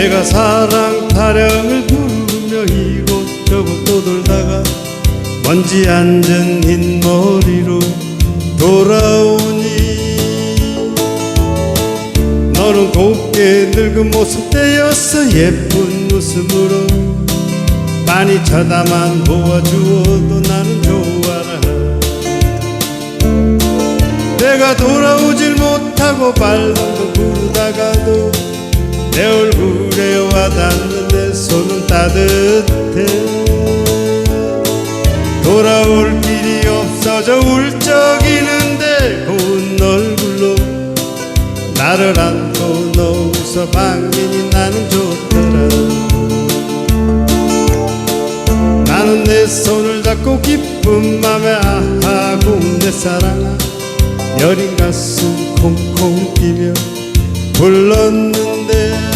내가 사랑 타령을 부르며 이곳 저곳 떠돌다가 먼지 앉은 흰 머리로 돌아오니 너는 곱게 늙은 모습 떼었어 예쁜 웃음으로 많이 쳐다만 보아주어도 나는 좋아라. 내가 돌아오질 못하고 내 얼굴에 와닿는 내 손은 따뜻해. 돌아올 길이 없어져 울적이는데 고운 얼굴로 나를 안고 너 웃어 방민이 나는 좋더라. 나는 내 손을 잡고 기쁜 맘에 아하고 내 사랑아 여린 가슴 콩콩 뛰며 불렀는데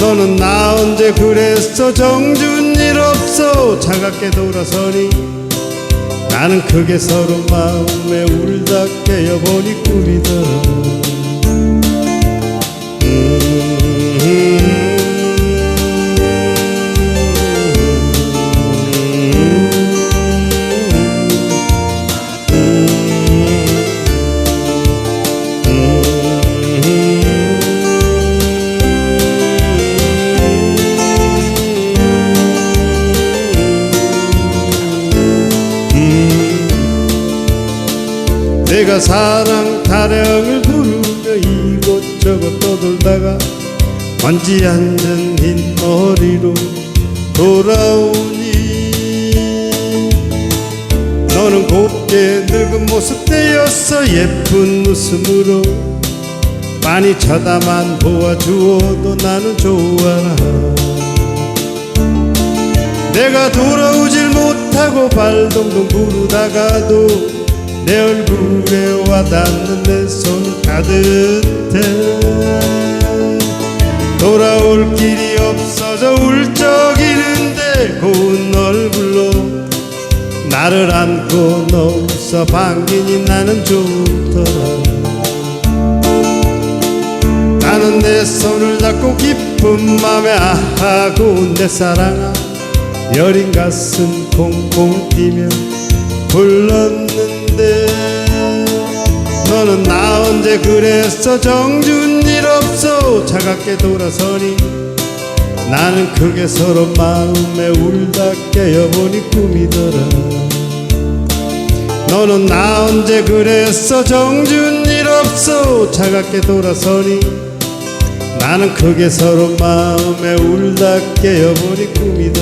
너는 나 언제 그랬어? 정준 일 없어. 차갑게 돌아서니 나는 크게 서로 마음에 울다 깨어보니 꿈이더라 내가 사랑 타령을 부르며 이곳저곳 떠돌다가 먼지 앉은 흰 머리로 돌아오니 너는 곱게 늙은 모습 떼었어. 예쁜 웃음으로 많이 쳐다만 보아주어도 나는 좋아라 내가 돌아오질 못하고 발동동 부르다가도 내 얼굴에 와닿는 내 손 따뜻해. 돌아올 길이 없어져 울적이는데 고운 얼굴로 나를 안고 너 웃어 반기니 나는 좋더라. 나는 내 손을 잡고 기쁜 맘에 아하고 내 사랑아 여린 가슴 콩콩 뛰며 불렀는데 너는 나 언제 그랬어? 정준 일 없어. 차갑게 돌아서니 나는 크게 서로 마음에 울다 깨어보니 꿈이더라. 너는 나 언제 그랬어? 정준 일 없어. 차갑게 돌아서니 나는 크게 서로 마음에 울다 깨어보니 꿈이더라